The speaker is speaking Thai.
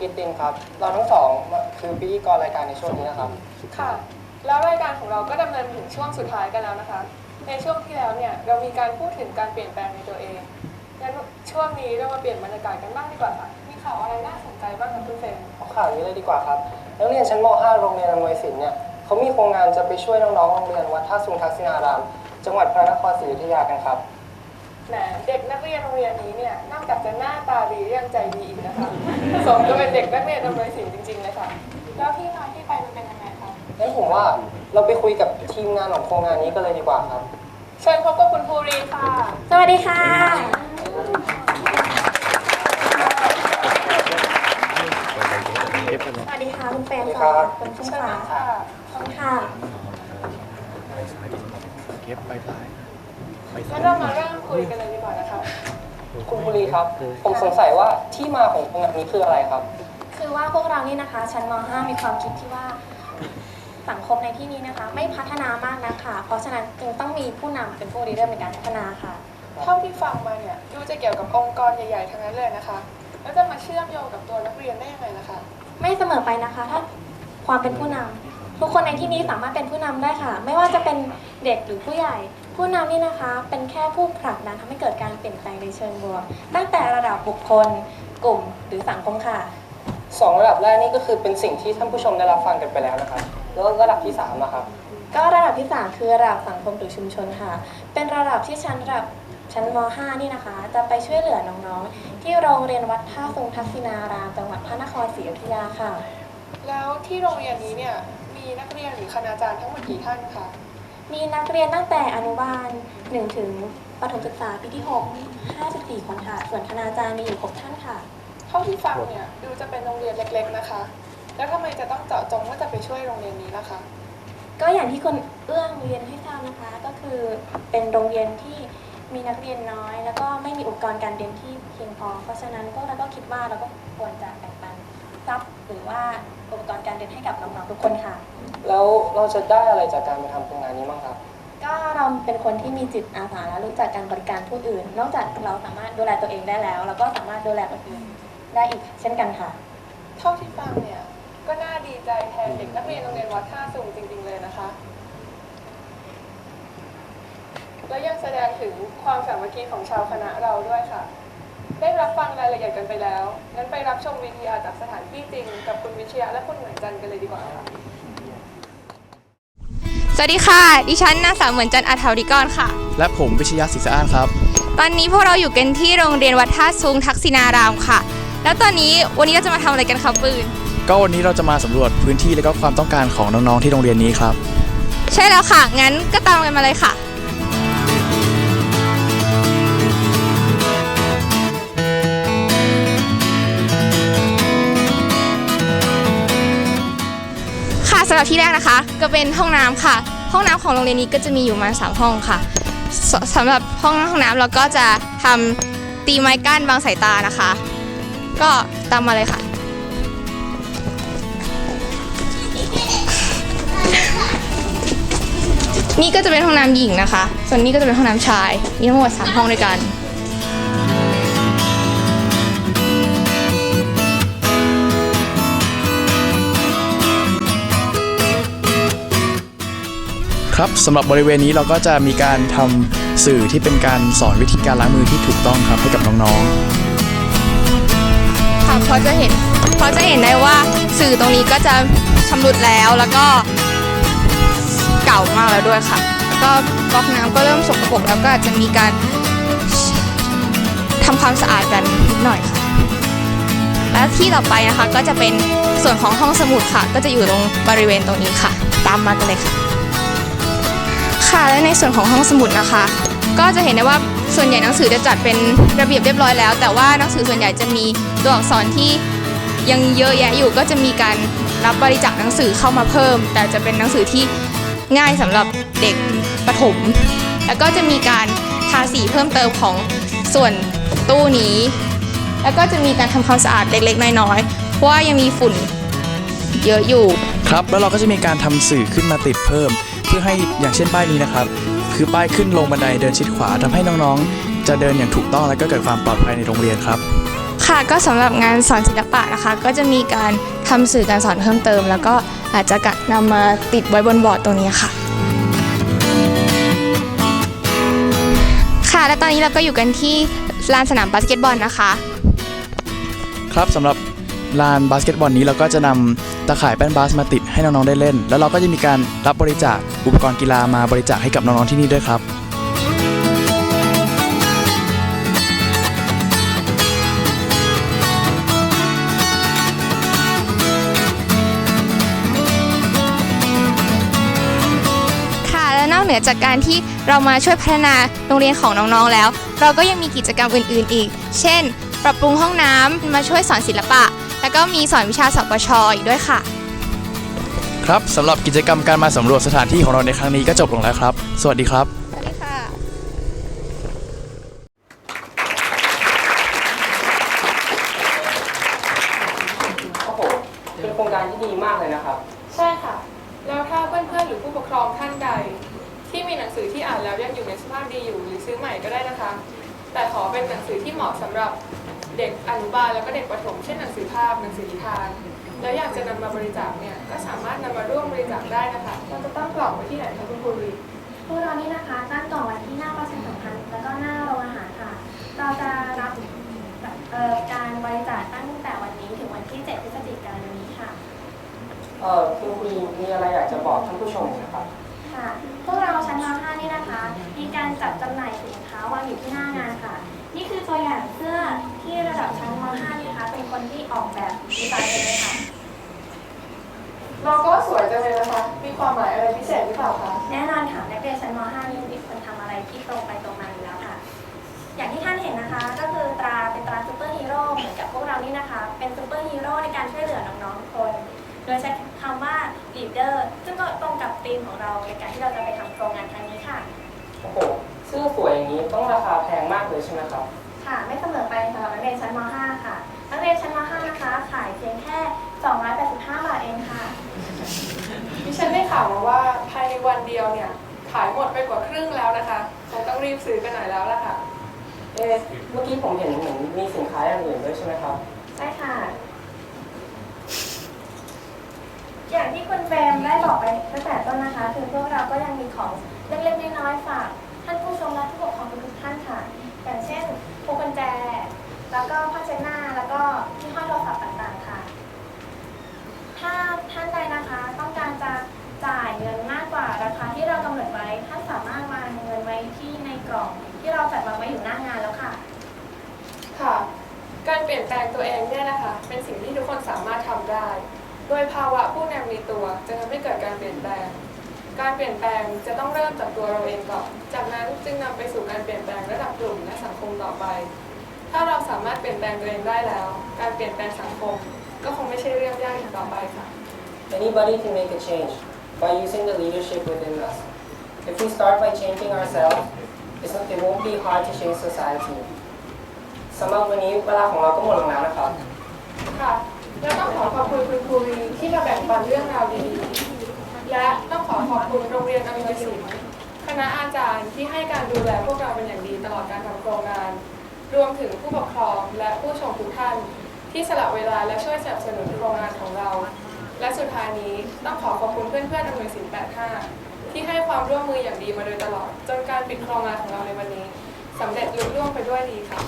กิตตินครับ เราทั้งสองคือพิธีกรรายการในช่วงนี้นะครับ ค่ะ แล้วรายการของเราก็ดำเนินถึงช่วงสุดท้ายกันแล้วนะคะ ในช่วงที่แล้วเนี่ยเรามีการพูดถึงการเปลี่ยนแปลงในตัวเองงั้นช่วงนี้เรามาเปลี่ยนบรรยากาศกันบ้างดีกว่าค่ะมีข่าวอะไรน่าสนใจบ้างคะคุณเฟรมเอาข่าวนี้เลยดีกว่าครับนักเรียนชั้นม .5 โรงเรียนอำนวยสินเนี่ยเขามีโครงงานจะไปช่วยน้องๆโรงเรียนวัดท่าสุงทักษิณาราม จังหวัดพระนครศรีอยุธยากันครับ แหมเด็กนักเรียนโรงเรียนนี้เนี่ยนอกจากจะหน้าตาดียังใจดีอีกนะคะสมก็เป็นเด็กนักเรียนอำนวยสินจริงๆเลยค่ะแล้วที่มาที่ไปมันเป็นยังไงคะงั้นผมว่าเราไปคุยกับทีมงานของโครงงานนี้กันเลยดีกว่าครับ เชิญพบกับคุณภูรีค่ะ สวัสดีค่ะ สวัสดีค่ะคุณแฟนสวัสดีค่ะครับคุณชุ่มเชิญฟ้าค่ะขอบคุณค่ะเก็บไปปลายไปงั้นเรามาเริ่ม คุยกันเลยดีกว่านะคะคุณบุรีครับ ผมสงสัยว่าที่มาของโครงงานนี้คืออะไรครับ คือว่าพวกเรานี่นะคะชั้นม .5 มีความคิดที่ว่าสังคมในที่นี้นะคะ ไม่พัฒนามากนะคะเพราะฉะนั้นจึงต้องมีผู้นำเป็นผู้ริเริ่มในการพัฒนาค่ะ เท่าที่ฟังมาเนี่ยดูจะเกี่ยวกับองค์กรใหญ่ๆทั้งนั้นเลยนะคะ แล้วจะมาเชื่อมโยงกับตัวนักเรียนได้ยังไงล่ะคะ ไม่เสมอไปนะคะ ถ้าความเป็นผู้นำ ทุกคนในที่นี้สามารถเป็นผู้นำได้ค่ะ ไม่ว่าจะเป็นเด็กหรือผู้ใหญ่ ผู้นำนี่นะคะ เป็นแค่ผู้ผลักดันทำให้เกิดการเปลี่ยนแปลงในเชิงบวก ตั้งแต่ระดับบุคคล กลุ่มหรือสังคมค่ะสองระดับแรกนี่ก็คือเป็นสิ่งที่ท่านผู้ชมได้รับฟังกันไปแล้วนะครับ แล้วระดับที่สามนะครับ ก็ระดับที่ 3 คือระดับสังคมหรือชุมชนค่ะ เป็นระดับที่ชั้นระดับชั้นม .5 นี่นะคะ จะไปช่วยเหลือน้องๆ ที่โรงเรียนวัดท่าทรงทักษิณารามจังหวัดพระนครศรีอยุธยาค่ะ แล้วที่โรงเรียนนี้เนี่ย มีนักเรียนหรือคณาจารย์ทั้งหมดกี่ท่านคะมีนักเรียนตั้งแต่อนุบาล1ถึงประถมศึกษาปีที่ 6 54 คนค่ะ ส่วนคณาจารย์มีอยู่ 6 ท่านค่ะ เท่าที่ฟังเนี่ยดูจะเป็นโรงเรียนเล็ก ๆนะคะ แล้วทำไมจะต้องเจาะจงว่าจะไปช่วยโรงเรียนนี้ล่ะคะ ก็อย่างที่คุณเอื้องเรียนให้ทราบนะคะ ก็คือเป็นโรงเรียนที่มีนักเรียนน้อย แล้วก็ไม่มีอุปกรณ์การเรียนที่เพียงพอ เพราะฉะนั้นพวกเราก็คิดว่าเราก็ควรจะแบ่งปัน ทรัพย์ หรือว่าอุปกรณ์การเรียนให้กับน้องๆทุกคนค่ะ แล้วเราจะได้อะไรจากการมาทำโครงงานนี้บ้างครับ ก็เราเป็นคนที่มีจิตอาสาและรู้จักการบริการผู้อื่น นอกจากเราสามารถดูแลตัวเองได้แล้วเราก็สามารถดูแลคนอื่นได้อีกเช่นกันค่ะ เท่าที่ฟังเนี่ยก็น่าดีใจแทนเด็กนักเรียนโรงเรียนวัดท่าสูงจริง ๆ เลยนะคะ และยังแสดงถึงความสามัคคีของชาวคณะเราด้วยค่ะ ได้รับฟังรายละเอียดกันไปแล้ว งั้นไปรับชมวิทยาจากสถานที่จริง กับคุณวิชยาและคุณเหมือนจันทร์กันเลยดีกว่าค่ะ สวัสดีค่ะ ดิฉันนางสาวเหมือนจันทร์อาถาวริกรค่ะ และผมวิชยาศรีสะอ้านครับ ตอนนี้พวกเราอยู่กันที่โรงเรียนวัดท่าซุงทักษิณารามค่ะ แล้วตอนนี้วันนี้เราจะมาทำอะไรกันคะปืน ก็วันนี้เราจะมาสำรวจพื้นที่และก็ความต้องการของน้องๆที่โรงเรียนนี้ครับ ใช่แล้วค่ะ งั้นก็ตามกันมาเลยค่ะ ค่ะสำหรับที่แรกนะคะ ก็เป็นห้องน้ำค่ะ ห้องน้ำของโรงเรียนนี้ก็จะมีอยู่ประมาณสามห้องค่ะสสำหรับห้องห้องน้ำเราก็จะทำตีไม้กั้นบางสายตานะคะ ก็ตามมาเลยค่ะนี่ก็จะเป็นห้องน้ำหญิงนะคะ ส่วนนี้ก็จะเป็นห้องน้ำชาย มีทั้งหมด 3 ห้องด้วยกัน ครับสำหรับบริเวณนี้เราก็จะมีการทำสื่อที่เป็นการสอนวิธีการล้างมือที่ถูกต้องครับให้กับน้องค่ะเพราะจะเห็นเพราะจะเห็นได้ว่าสื่อตรงนี้ก็จะชำรุดแล้วแล้วก็เก่ามากแล้วด้วยค่ะ แล้วก็ก๊อกน้ำก็เริ่มสกปรกแล้วก็อาจจะมีการทำความสะอาดกันนิดหน่อยค่ะ และที่ต่อไปนะคะก็จะเป็นส่วนของห้องสมุดค่ะ ก็จะอยู่ตรงบริเวณตรงนี้ค่ะ ตามมากันเลยค่ะ ค่ะและในส่วนของห้องสมุดนะคะ ก็จะเห็นได้ว่าส่วนใหญ่หนังสือจะจัดเป็นระเบียบเรียบร้อยแล้ว แต่ว่าหนังสือส่วนใหญ่จะมีตัวอักษรที่ยังเยอะแยะอยู่ก็จะมีการรับบริจาคหนังสือเข้ามาเพิ่ม แต่จะเป็นหนังสือที่ง่ายสำหรับเด็กประถม แล้วก็จะมีการทาสีเพิ่มเติมของส่วนตู้นี้ แล้วก็จะมีการทำความสะอาดเล็กๆน้อยๆเพราะว่ายังมีฝุ่นเยอะอยู่ ครับแล้วเราก็จะมีการทำสื่อขึ้นมาติดเพิ่ม เพื่อให้อย่างเช่นป้ายนี้นะครับ คือป้ายขึ้นลงบันไดเดินชิดขวาทำให้น้องๆ จะเดินอย่างถูกต้องและก็เกิดความปลอดภัยในโรงเรียนครับ ค่ะก็สำหรับงานสอนศิลปะนะคะ ก็จะมีการทำสื่อการสอนเพิ่มเติม แล้วก็อาจจะกะนำมาติดไว้บนบอร์ดตรงนี้ค่ะค่ะและตอนนี้เราก็อยู่กันที่ลานสนามบาสเกตบอลนะคะ ครับสำหรับลานบาสเกตบอลนี้เราก็จะนำ ตะข่ายแป้นบาสมาติดให้น้องๆได้เล่น แล้วเราก็จะมีการรับบริจาคอุปกรณ์กีฬามาบริจาคให้กับน้องๆที่นี่ด้วยครับค่ะและนอกเหนือจากการที่เรามาช่วยพัฒนาโรงเรียนของน้องๆแล้ว เราก็ยังมีกิจกรรมอื่นๆอีก เช่น ปรับปรุงห้องน้ำมาช่วยสอนศิลปะ แล้วก็มีสอนวิชาสปชอีกด้วยค่ะ ครับสำหรับกิจกรรมการมาสำรวจสถานที่ของเราในครั้งนี้ก็จบลงแล้วครับ สวัสดีครับ สวัสดีค่ะ โอ้โห เป็นโครงการที่ดีมากเลยนะครับ ใช่ค่ะ แล้วถ้าเพื่อนๆหรือผู้ปกครองท่านใด ที่มีหนังสือที่อ่านแล้วยังอยู่ในสภาพดีอยู่หรือซื้อใหม่ก็ได้นะคะ แต่ขอเป็นหนังสือที่เหมาะสำหรับเด็กอนุบาลแล้วก็เด็กประถมเช่นหนังสือภาพหนังสือนิทาน แล้วอยากจะนำมาบริจาคเนี่ยก็สามารถนำมาร่วมบริจาคได้นะคะเราจะตั้งกล่องไว้ที่ไหนคะคุณครูลีพวกเรานี่นะคะตั้งกล่องไว้ที่หน้าประชาสัมพันธ์แล้วก็หน้าโรงอาหารค่ะ เราจะรับเอ่อการบริจาคตั้งแต่วันนี้ถึงวันที่ 7 พฤศจิกายนนี้ค่ะเอ่อคุณครูมีอะไรอยากจะบอกท่านผู้ชมไหมครับค่ะพวกเราชั้นม .5 นี่นะคะ มีการจัดจำหน่ายสินค้าวางอยู่ที่หน้างานค่ะนี่คือ ตัวอย่างเสื้อที่ระดับชั้นม .5 นี่นะคะ เป็นคนที่ออกแบบดีไซน์เองเลยค่ะโลโก้สวยจังเลยนะคะ มีความหมายอะไรพิเศษหรือเปล่าคะ แน่นอนค่ะนักเรียนชั้นม .5 นี่เป็นคนทำอะไรที่ตรงไปตรงมาอยู่แล้วค่ะ อย่างที่ท่านเห็นนะคะ ก็คือตราเป็นตราซูเปอร์ฮีโร่เหมือนกับพวกเรานี่นะคะ เป็นซูเปอร์ฮีโร่ในการช่วยเหลือน้องๆทุกคน โดยใช้คำว่า leader ซึ่งก็ตรงกับธีมของเราในการที่เราจะไปทำโครงงานครั้งนี้ค่ะ โอ้โหเสื้อสวยอย่างนี้ต้องราคาแพงมากเลยใช่ไหมครับ ค่ะ ไม่เสมอไปสำหรับนักเรียนชั้นม .5 ค่ะ นักเรียนชั้นม .5 นะคะ ขายเพียงแค่ 285 บาทเองค่ะ ดิฉันได้ข่าวมาว่าภายในวันเดียวเนี่ยขายหมดไปกว่าครึ่งแล้วนะคะคงต้องรีบซื้อกันหน่อยแล้วล่ะค่ะ เอ๊ะเมื่อกี้ผมเห็นเหมือนมีสินค้าอย่างอื่นด้วยใช่ไหมครับ ใช่ค่ะ อย่างที่คุณเฟรมได้บอกไปตั้งแต่ต้นนะคะ คือพวกเราก็ยังมีของเล็กๆน้อยๆฝาก ท่านผู้ชมและผู้ปกครองทุกท่านค่ะ อย่างเช่นพวงกุญแจ แล้วก็ผ้าเช็ดหน้า แล้วก็ที่ห้อยโทรศัพท์ต่างๆค่ะ ถ้าท่านใดนะคะต้องการจะจ่ายเงินมากกว่าราคาที่เรากำหนดไว้ ท่านสามารถวางเงินไว้ที่ในกล่อง ที่เราจัดวางไว้อยู่หน้างานแล้วค่ะ ค่ะ การเปลี่ยนแปลงตัวเองเนี่ยนะคะ เป็นสิ่งที่ทุกคนสามารถทำได้ โดยภาวะผู้นำมีตัวจะทำให้เกิดการเปลี่ยนแปลง การเปลี่ยนแปลงจะต้องเริ่มจากตัวเราเองก่อน จากนั้นจึงนำไปสู่การเปลี่ยนแปลงระดับกลุ่มและสังคมต่อไป ถ้าเราสามารถเปลี่ยนแปลงตัวเองได้แล้ว การเปลี่ยนแปลงสังคม ก็คงไม่ใช่เรื่องยากอีกต่อไปค่ะ Anybody can make a change by using the leadership within us. If we start by changing ourselves, it's not, it won't be hard to change society. สำหรับวันนี้เวลาของเราก็หมดลงแล้วนะครับ ค่ะ แล้วต้องขอขอบคุณคุณครูลีที่มาแบ่งปันเรื่องราวดีๆ และต้องขอขอบคุณโรงเรียนอำนวยสินคณะอาจารย์ที่ให้การดูแลพวกเราเป็นอย่างดีตลอดการทำโครงงานรวมถึงผู้ปกครองและผู้ชมทุกท่าน ที่สละเวลาและช่วยสนับสนุนโครงงานของเรา และสุดท้ายนี้ต้องขอขอบคุณเพื่อนๆอำนวยสิน85 ที่ให้ความร่วมมืออย่างดีมาโดยตลอด จนการปิดโครงงานของเราในวันนี้สำเร็จลุล่วงไปด้วยดีค่ะ